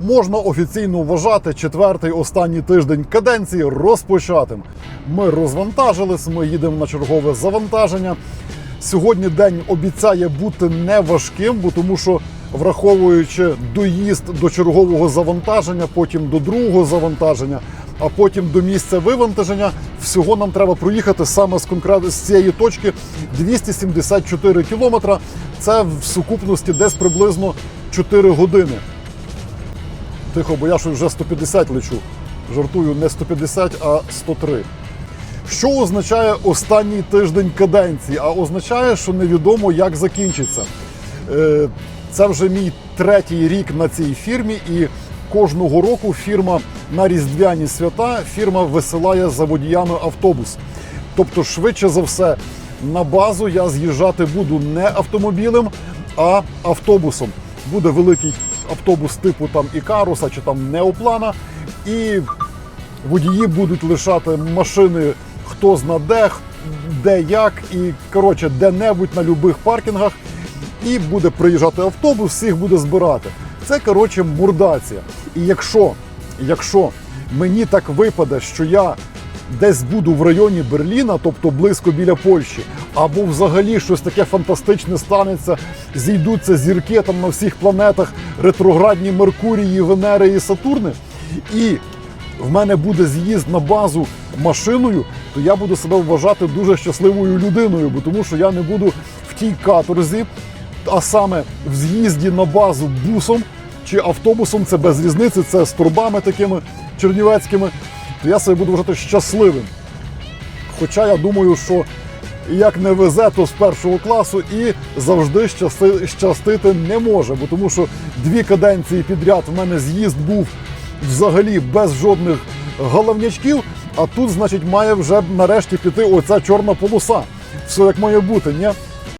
можна офіційно вважати четвертий останній тиждень каденції розпочатим. Ми розвантажились, ми їдемо на чергове завантаження. Сьогодні день обіцяє бути неважким, бо тому що враховуючи доїзд до чергового завантаження, потім до другого завантаження, а потім до місця вивантаження, всього нам треба проїхати саме з конкретно з цієї точки 274 кілометра. Це в сукупності десь приблизно 4 години. Тихо, бо я щось вже 150 лечу. Жартую, не 150, а 103. Що означає останній тиждень каденції? А означає, що невідомо, як закінчиться. Е, Це вже мій третій рік на цій фірмі, і кожного року фірма на різдвяні свята фірма висилає за водіями автобус. Тобто, швидше за все, на базу я з'їжджати буду не автомобілем, а автобусом. Буде великий автобус типу там Ікаруса чи там Неоплана, і водії будуть лишати машини хто зна де, де як, і коротше, де-небудь на будь-яких паркінгах. І буде приїжджати автобус, всіх буде збирати. Це коротше мурдація. І якщо, якщо мені так випаде, що я десь буду в районі Берліна, тобто близько біля Польщі, або взагалі щось таке фантастичне станеться, зійдуться зірки там на всіх планетах, ретроградні Меркурії, Венери і Сатурни, і в мене буде з'їзд на базу машиною, то я буду себе вважати дуже щасливою людиною, бо тому що я не буду в тій каторзі, а саме в з'їзді на базу бусом чи автобусом, це без різниці, це з турбами такими чернівецькими, то я себе буду вважати щасливим. Хоча я думаю, що як не везе, то з першого класу і завжди щасти, щастити не може. Бо тому що дві каденції підряд в мене з'їзд був взагалі без жодних головнячків, а тут, значить, має вже нарешті піти оця чорна полоса. Все як має бути, ні?